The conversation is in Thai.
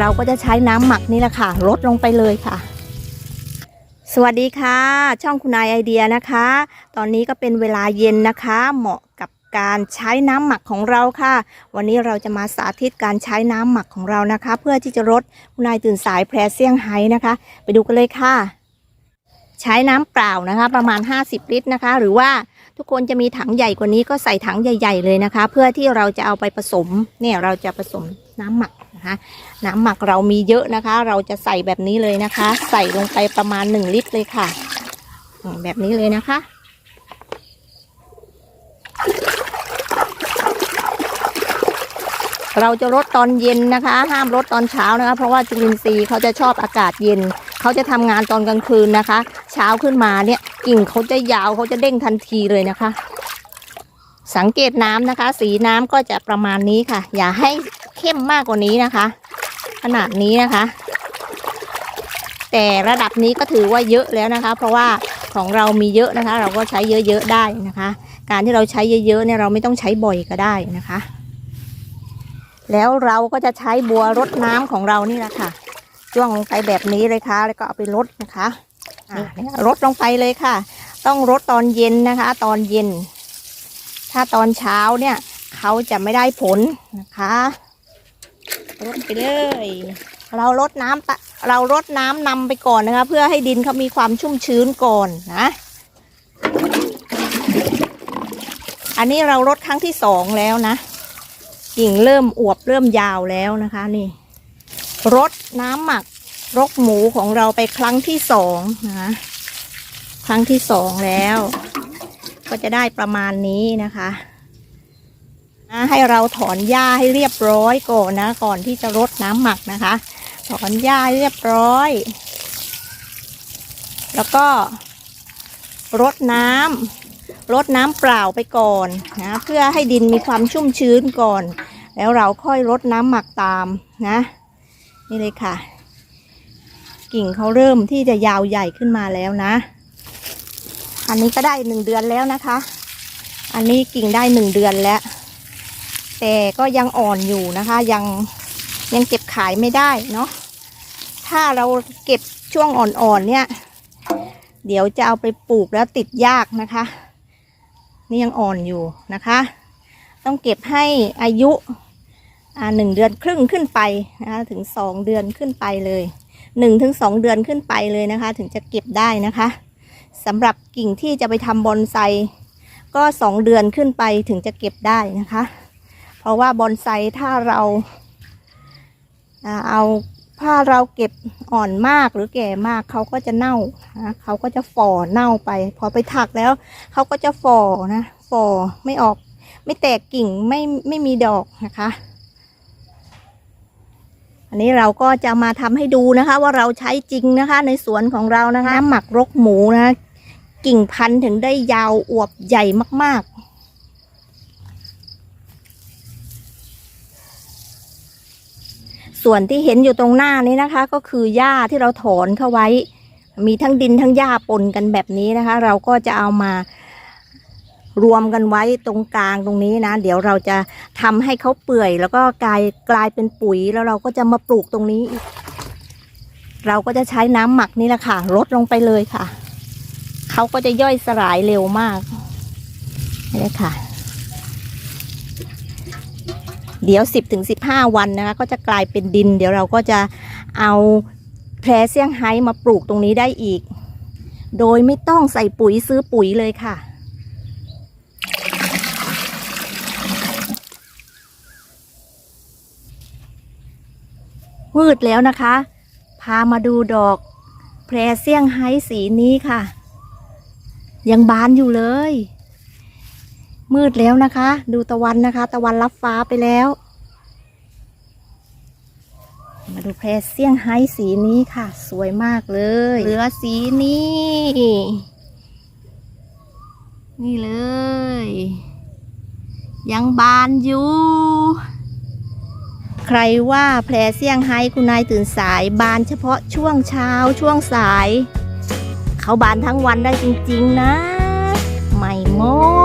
เราก็จะใช้น้ำหมักนี่แหละค่ะลดลงไปเลยค่ะ สวัสดีค่ะ ช่องคุณนายไอเดียนะคะ ตอนนี้ก็เป็นเวลาเย็นนะคะ เหมาะกับการใช้น้ำหมักของเราค่ะ วันนี้เราจะมาสาธิตการใช้น้ำหมักของเรานะคะ เพื่อที่จะลดคุณนายตื่นสายแพรเซี่ยงไฮ้นะคะ ไปดูกันเลยค่ะ ใช้น้ำเปล่านะคะ ประมาณ 50 ลิตรนะคะ หรือว่าทุกคนจะมีถังใหญ่กว่านี้ก็ใส่ถังใหญ่ ๆ เลยนะคะ เพื่อที่เราจะเอาไปผสมเนี่ยเราจะผสมน้ำหมัก นะคะ น้ำหมักเรามีเยอะนะคะ เราจะใส่แบบนี้เลยนะคะ ใส่ลงไปประมาณ 1 ลิตรเลยค่ะ แบบนี้เลยนะคะเราจะลดตอนเย็นนะคะ ห้ามลดตอนเช้านะคะ เพราะว่าจุลินทรีย์เขาจะชอบอากาศเย็น เขาจะทำงานตอนกลางคืนนะคะ เช้าขึ้นมาเนี่ยกิ่งเขาจะยาวเขาจะเด้งทันทีเลยนะคะ สังเกตน้ำนะคะ สีน้ำก็จะประมาณนี้ค่ะ อย่าให้ เข้มมากกว่านี้นะคะ ขนาดนี้นะคะ แต่ระดับนี้ก็ถือว่าเยอะแล้วนะคะ เพราะว่าของเรามีเยอะนะคะ เราก็ใช้เยอะๆได้นะคะ การที่เราใช้เยอะๆเนี่ยเราไม่ต้องใช้บ่อยก็ได้นะคะ แล้วเราก็จะใช้บัวรดน้ำของเรานี่แหละค่ะจ้วงลงไปแบบนี้เลยค่ะ แล้วก็เอาไปรดนะคะอ่าเนี่ยรดลงไปเลยค่ะ ต้องรดตอนเย็นนะคะ ตอนเย็น ถ้าตอนเช้าเนี่ย เขาจะไม่ได้ผลนะคะ รดไปเลย เรารดน้ำเรารดน้ำนำไปก่อนนะคะ เพื่อให้ดินเขามีความชุ่มชื้นก่อนนะ อันนี้เรารดครั้งที่สองแล้วนะกิ่งเริ่มอวบเริ่มยาวแล้วนะคะนี่รดน้ำหมักรกหมูของเราไปครั้งที่สองนะคะครั้งที่สองแล้ว ก็จะได้ประมาณนี้นะคะ ให้เราถอนหญ้าให้เรียบร้อยก่อนนะ ก่อนที่จะรดน้ำหมักนะคะ ถอนหญ้าเรียบร้อย แล้วก็รดน้ำรดน้ำเปล่าไปก่อนนะ เพื่อให้ดินมีความชุ่มชื้นก่อน แล้วเราค่อยรดน้ำหมักตามนะ นี่เลยค่ะ กิ่งเขาเริ่มที่จะยาวใหญ่ขึ้นมาแล้วนะ อันนี้ก็ได้หนึ่งเดือนแล้วนะคะ อันนี้กิ่งได้หนึ่งเดือนแล้ว แต่ก็ยังอ่อนอยู่นะคะ ยังยังเก็บขายไม่ได้เนาะถ้าเราเก็บช่วงอ่อนๆเนี่ย เดี๋ยวจะเอาไปปลูกแล้วติดยากนะคะ นี่ยังอ่อนอยู่นะคะ ต้องเก็บให้อายุอ่าหนึ่งเดือนครึ่งขึ้นไปนะคะถึงสองเดือนขึ้นไปเลยหนึ่งถึงสองเดือนขึ้นไปเลยนะคะ ถึงจะเก็บได้นะคะสำหรับกิ่งที่จะไปทำบอนไซก็สองเดือนขึ้นไปถึงจะเก็บได้นะคะ เพราะว่าบอนไซถ้าเราเอาถ้าเราเก็บอ่อนมากหรือแก่มากเขาก็จะเน่านะเขาก็จะฝ่อเน่าไป พอไปถักแล้วเขาก็จะฝ่อนะฝ่อไม่ออก ไม่แตกกิ่งไม่ไม่มีดอกนะคะ อันนี้เราก็จะมาทำให้ดูนะคะ ว่าเราใช้จริงนะคะ ในสวนของเรานะคะน้ำหมักรกหมูนะ กิ่งพันถึงได้ยาวอวบใหญ่มาก ๆ ส่วนที่เห็นอยู่ตรงหน้านี้นะคะ ก็คือหญ้าที่เราถอนเข้าไว้ มีทั้งดินทั้งหญ้าปนกันแบบนี้นะคะ เราก็จะเอามารวมกันไว้ตรงกลางตรงนี้นะ เดี๋ยวเราจะทำให้เขาเปื่อย แล้วก็กลายกลายเป็นปุ๋ยแล้วเราก็จะมาปลูกตรงนี้อีกเราก็จะใช้น้ำหมักนี่แหละค่ะลดลงไปเลยค่ะเขาก็จะย่อยสลายเร็วมากนี่เลยค่ะ เดี๋ยวสิบถึงสิบห้าวันนะคะก็จะกลายเป็นดิน เดี๋ยวเราก็จะเอาแพรเซี่ยงไฮ้มาปลูกตรงนี้ได้อีก โดยไม่ต้องใส่ปุ๋ยซื้อปุ๋ยเลยค่ะวืดแล้วนะคะ พามาดูดอกแพรเซี่ยงไฮ้สีนี้ค่ะ ยังบานอยู่เลย มืดแล้วนะคะ ดูตะวันนะคะ ตะวันรับฟ้าไปแล้ว มาดูแพรเซี่ยงไฮ้สีนี้ค่ะ สวยมากเลย เหลือสีนี้ นี่เลย ยังบานอยู่ ใครว่าแพรเซี่ยงไฮ้คุณนายตื่นสายบานเฉพาะช่วงเช้าช่วงสาย เขาบานทั้งวันได้จริง ๆ นะ ไม่โม้